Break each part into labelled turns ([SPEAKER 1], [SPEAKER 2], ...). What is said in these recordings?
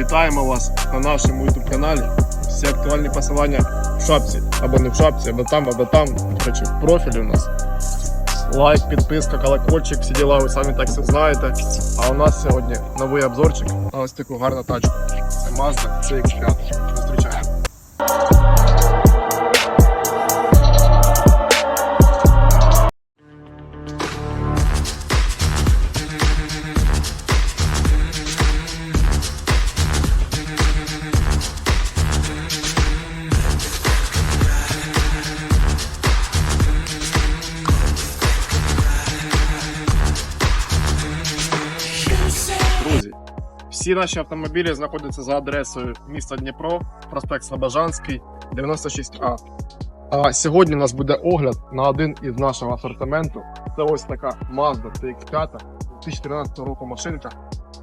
[SPEAKER 1] Вітаємо вас на нашому YouTube каналі. Всі актуальні посилання в шапці, або не в шапці, або там, або там. Короче, в профілі у нас. Лайк, підписка, колокольчик, всі діла, ви самі так все знаєте. А у нас сьогодні новий обзорчик на ось таку гарну тачку. Це Mazda CX-5. Зустрічаємо. Всі наші автомобілі знаходяться за адресою міста Дніпро, проспект Слобожанський, 96А. А сьогодні у нас буде огляд на один із нашого асортименту. Це ось така Mazda CX-5 2013 року машинка,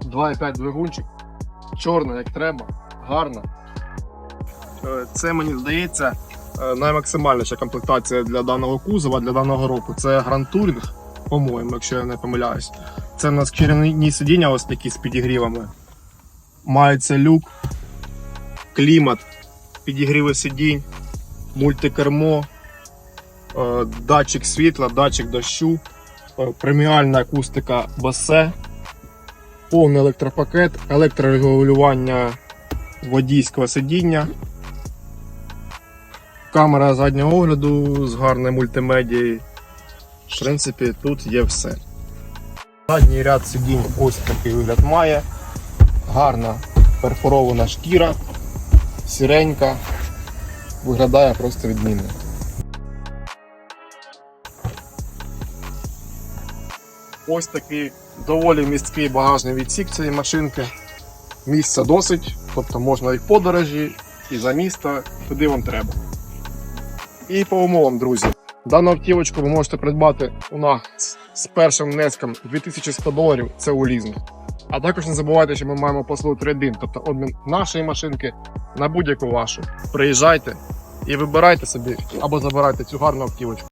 [SPEAKER 1] 2,5 двигунчик, чорна, як треба, гарна. Е, Це мені здається е, наймаксимальніша комплектація для даного кузова, для даного року. Це Touring, по-моєму, якщо я не помиляюсь. Це у нас керівні сидіння ось такі з підігрівами. Мається люк, клімат, підігріви сидінь, мультикермо, е, датчик світла, датчик дощу, е, преміальна акустика басе, повний електропакет, електрорегулювання водійського сидіння, камера заднього огляду з гарною мультимедією. В принципі, тут є все. Задній ряд сидінь ось такий вигляд має. Гарна перфорована шкіра, сіренька. Виглядає просто відмінно. Ось такий доволі місткий багажний відсік цієї машинки. Місця досить, тобто можна і в подорожі, і за місто, куди вам треба. І по умовам, друзі. Дану автівочку ви можете придбати у нас з першим внеском 2100 доларів, це у лізинг. А також не забувайте, що ми маємо послугу трейдин, тобто обмін нашої машинки на будь-яку вашу. Приїжджайте і вибирайте собі або забирайте цю гарну автівочку.